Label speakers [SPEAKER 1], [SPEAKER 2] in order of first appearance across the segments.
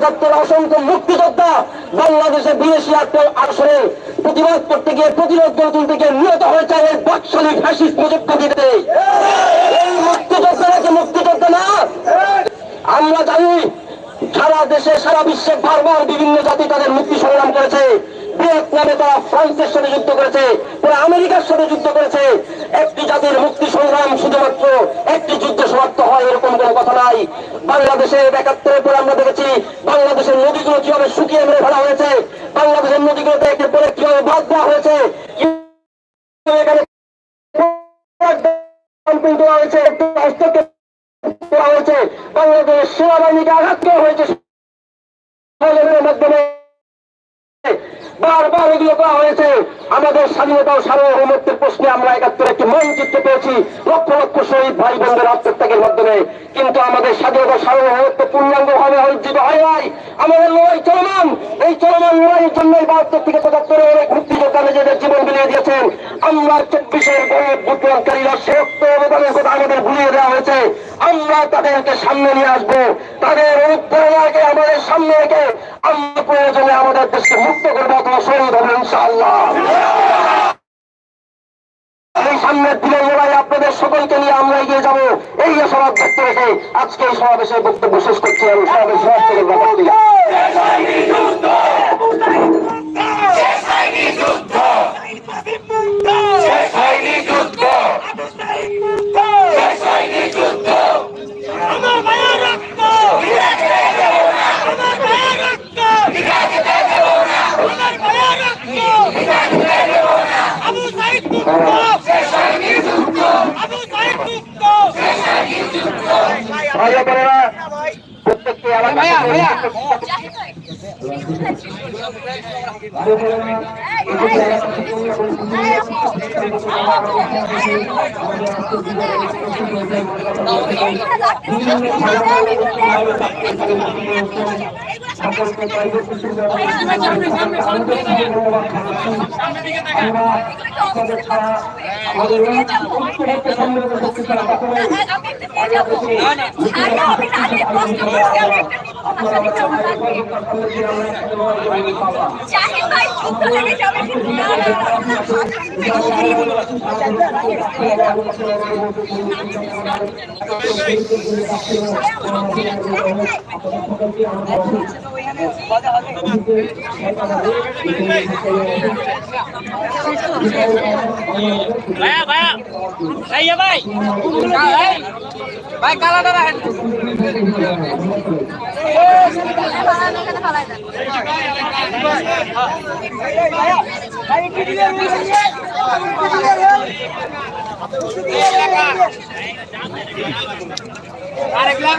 [SPEAKER 1] একাত্তর অসংখ্য মুক্তিযোদ্ধা বাংলাদেশে বিদেশি আত্মীয় আসরে প্রতিবাদ করতে গিয়ে প্রতিরোধ গড়ে তুলতে গিয়ে নিহত হয়েছে এই বাকশালী প্রযুক্তি দিতে এই মুক্তিযোদ্ধারা কি মুক্তিযোদ্ধা না? আমরা জানি সারা দেশে, সারা বিশ্বে বারবার বিভিন্ন জাতি তাদের মুক্তি সংগ্রাম করেছে। ভিয়েতনামে তারা ফ্রান্সের সাথে যুদ্ধ করেছে তারা আমেরিকার সাথে যুদ্ধ করেছে। একটি জাতির মুক্তি সংগ্রাম শুধুমাত্র একটি যুদ্ধ সমাপ্ত হয়, এরকম কোনো কথা নাই। বাংলাদেশের একাত্তরের পরে আমরা দেখেছি, বাংলাদেশের নদীগুলো কীভাবে শুকিয়ে মেরে ফেলা হয়েছে, বাংলাদেশের নদীগুলোতে একের পরে কীভাবে বাদ দেওয়া হয়েছে এখানে হয়েছে, বাংলাদেশের সেনাবাহিনীকে আঘাত করা হয়েছে। বারবার এগুলো করা হয়েছে। আমাদের স্বাধীনতা ও সার্বভৌমত্বের প্রশ্নে আমরা একাত্তর একটি মানচিত্র পেয়েছি। লক্ষ লক্ষ শহীদ ভাই বোনদের আত্মত্যাগের মাধ্যমে। কিন্তু আমাদের স্বাধীনতা সার্বভৌমত্ব পূর্ণাঙ্গ ভাবে অর্জিত হয় নাই। আমাদের লড়াই চলমান। এই চলমান লড়াইয়ের জন্যই বাহাত্তর থেকে পঁচাত্তরে অনেক মুক্তিযোদ্ধা নিজেদের জীবন বিলিয়ে দিয়েছেন। আমরা চব্বিশের গরিব বুটবঙ্কারীরা সে রক্ত অবদানের কথা আমাদের ভুলিয়ে দেওয়া হয়েছে। আমরা তাদেরকে সামনে নিয়ে আসব। তাদের অনুপ্রেরণাকে আমাদের সামনে রেখে আমরা প্রয়োজনে আমাদের দেশকে মুক্ত করব, অথবা শহীদ হবে, ইনশাআল্লাহ। এই সামনের দিনের লড়াই আপনাদের সকলকে নিয়ে আমরা এগিয়ে যাব। এই আশাবাদ ব্যক্ত রেখে আজকে এই সমাবেশে বক্তব্য শেষ করছি আমি সমাবেশ আলহামদুলিল্লাহ।
[SPEAKER 2] আমার মায়ের রক্ত আমার মায়ের রক্ত আমার মায়ের রক্ত আবু সাইদ মুক্ত আবু সাইদ মুক্ত
[SPEAKER 1] ভাই ও বোনেরা, প্রত্যেকটি এলাকা
[SPEAKER 3] শাহিদ
[SPEAKER 2] ভাইয়া ভাইয়া। ভাইয়া ভাই। ভাই কালাটা রাখেন। আরেক লাখ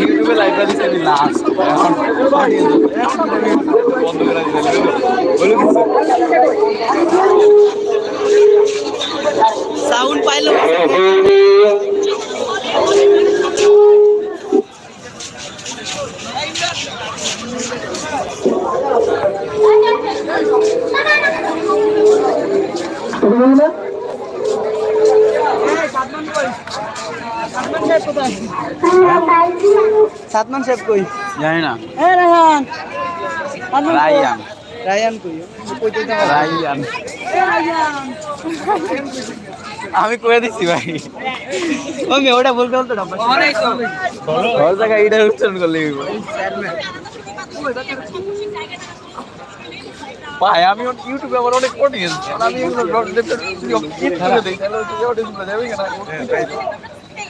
[SPEAKER 4] ইউটিউবে লাইভটা দিছে আমি লাস্ট এখন বন্ধ দিছে বলে দিছে
[SPEAKER 2] সাউন্ড পাইলো। সাতমান সাহেব কই?
[SPEAKER 4] জানি না।
[SPEAKER 2] এ রায়হান। কই?
[SPEAKER 4] আমি কয়ে দিচ্ছি ভাই।
[SPEAKER 2] ওই ওটা বলতে বলতে
[SPEAKER 4] সব জায়গায় এটা উচ্চারণ করলে ভাই আমি ওর ইউটিউবে আমার অনেক অডিয়েন্স আমি ইউটিউবে দেখি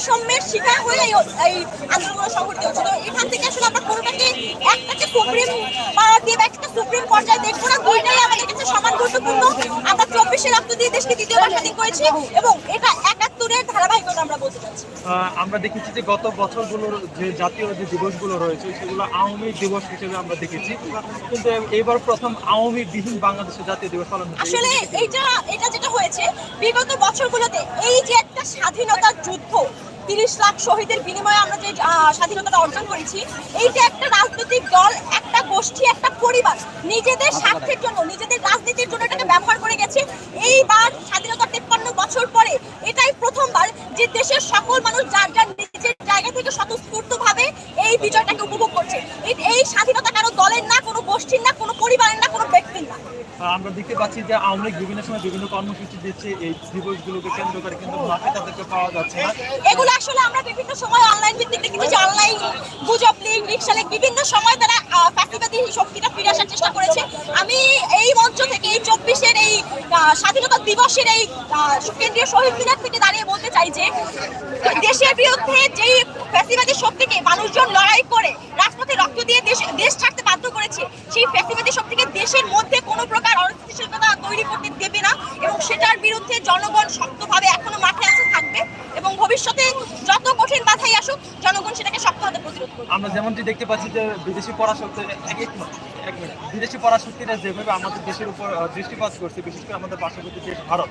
[SPEAKER 3] বৈষম্যের শিকার হয়ে এই আন্দোলন সংগঠিত হচ্ছে তো এখান থেকে আসলে আমরা কোনোটাকে একটাকে সুপ্রিম পাওয়ার দিয়ে বা একটা সুপ্রিম পর্যায়ে দেখব না। দুইটাই আমাদের কাছে সমান গুরুত্বপূর্ণ। আমরা চব্বিশে রক্ত দিয়ে দেশকে দ্বিতীয়বার স্বাধীন করেছি এবং এটা একাত্তর একাত্তরের ধারাবাহিকতা আমরা বলতে চাচ্ছি।
[SPEAKER 2] আমরা দেখেছি যে গত বছরগুলোর যে জাতীয় যে দিবসগুলো রয়েছে সেগুলো আওয়ামী দিবস হিসেবে আমরা দেখেছি। কিন্তু এবার প্রথম আওয়ামী বিহীন বাংলাদেশের জাতীয় দিবস পালন
[SPEAKER 3] আসলে এইটা এটা যেটা হয়েছে বিগত বছরগুলোতে এই যে একটা স্বাধীনতার যুদ্ধ তিরিশ লাখ শহীদের বিনিময়ে আমরা যে স্বাধীনতাটা অর্জন করেছি এইটা একটা রাজনৈতিক দল একটা গোষ্ঠী একটা পরিবার নিজেদের স্বার্থের জন্য নিজেদের রাজনীতির জন্য এটাকে ব্যবহার করে গেছে। এইবার স্বাধীনতা তেপ্পান্ন বছর পরে প্রথমবার যে দেশের সকল মানুষ যার যার নিজের জায়গা থেকে স্বতঃস্ফূর্ত ভাবে এই বিজয়টাকে উপভোগ করছে। এই- স্বাধীনতা কারও দলের না কোনো গোষ্ঠীর না কোনো পরিবারের না কোনো ব্যক্তির না।
[SPEAKER 2] আমরা দেখতে পাচ্ছি যে আওয়ামী লীগ বিভিন্ন সময় বিভিন্ন কর্মসূচি দিচ্ছে এই দিবসগুলোকে কেন্দ্র করে কিন্তু মাঠে তাদেরকে পাওয়া যাচ্ছে না।
[SPEAKER 3] এগুলো আসলে আমরা বিভিন্ন সময় অনলাইন ভিত্তিক দেখেছি যে অনলাইন গুজব লিগ রিক্সা লিগ বিভিন্ন সময় তারা ফ্যাসিবাদী শক্তিটা ফিরে আসার চেষ্টা করেছে। আমি এই মঞ্চ থেকে, এই চব্বিশের এই স্বাধীনতা দিবসের এই কেন্দ্রীয় শহীদ মিনার থেকে দাঁড়িয়ে বলতে চাই যে, দেশের বিরুদ্ধে যেই ফ্যাসিবাদী শক্তিকে মানুষজন লড়াই করে, রাজপথে রক্ত দিয়ে দেশ দেশ ছাড়তে বাধ্য করেছে, সেই ফ্যাসিবাদী শক্তিকে দেশের মধ্যে কোনো প্রকার অস্থিতিশীলতা তৈরি করতে দেবে না এবং সেটার বিরুদ্ধে জনগণ শক্তভাবে এখনও মাঠে আছে, থাকবে এবং ভবিষ্যতে যত কঠিন বাধাই আসুক, জনগণ সেটাকে শক্ত হাতে প্রতিরোধ করবে।
[SPEAKER 2] আমরা যেমনটি দেখতে পাচ্ছি যে বিদেশি পরাশক্তি বিদেশি পরাশক্তিরা যেভাবে আমাদের দেশের উপর দৃষ্টিপাত করছে, বিশেষ করে আমাদের পার্শ্ববর্তী দেশ ভারত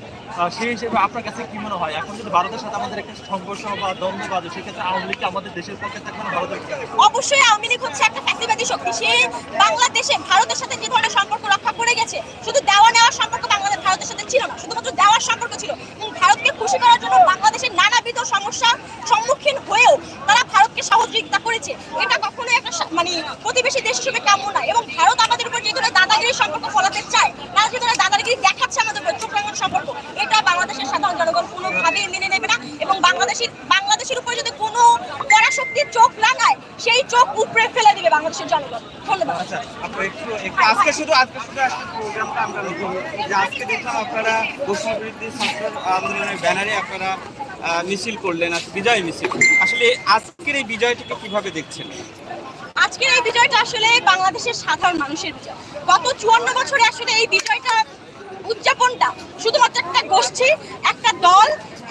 [SPEAKER 2] সেই হিসেবে আপনার কাছে কি মনে হয়? এখন যদি ভারতের সাথে আমাদের একটা সংঘর্ষ বা দ্বন্দ্ব বাজে সেক্ষেত্রে আওয়ামী লীগ আমাদের দেশের পক্ষে থাকবে না ভারতের
[SPEAKER 3] অবশ্যই আওয়ামী লীগ হচ্ছে একটা ফ্যাসিবাদী শক্তি। সে বাংলাদেশে, ভারতের সাথে যে ধরনের সম্পর্ক রক্ষা করে গেছে, শুধু দেওয়া নেওয়ার সম্পর্ক বাংলাদেশ, ভারতের সাথে ছিল না, শুধুমাত্র দেওয়ার সম্পর্ক ছিল। ভারতকে খুশি করার জন্য বাংলাদেশের নানাবিধ সমস্যার সম্মুখীন হয়েও তারা ভারতকে সহযোগিতা করেছে এটা কখনোই একটা সা- মানে প্রতিবেশী দেশ হিসেবে কাম্য না এবং ভারত আমাদের উপর যে ধরনের দাদাগিরির সম্পর্ক ফলাতে চায়, তারা যে ধরনের দাদাগিরি দেখাচ্ছে আমাদের উপর, চোখ রাঙানোর সম্পর্ক, এটা বাংলাদেশের সাধারণ জনগণ কোনোভাবেই মেনে নেবে না। এবং বাংলাদেশের বাংলাদেশের উপর যদি কোনো পরাশক্তির চোখ রাঙায় সেই চোখ উপরে ফেলে দিবে বাংলাদেশের জনগণ।
[SPEAKER 5] আচ্ছা একটু আজকে শুধু আপনারা ব্যানারে আপনারা মিছিল করলেন আজকে বিজয় মিছিল। আসলে আজকের এই বিজয়টাকে কীভাবে দেখছেন?
[SPEAKER 3] আজকের এই বিজয়টা আসলে বাংলাদেশের সাধারণ মানুষের বিজয়। গত চুয়ান্ন বছরে আসলে এই বিজয়টা, উদযাপনটা শুধুমাত্র একটা গোষ্ঠী, একটা দল,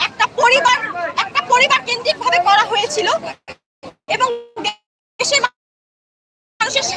[SPEAKER 3] একটা পরিবার একটা পরিবার কেন্দ্রিক ভাবে করা হয়েছিল এবং দেশের মানুষের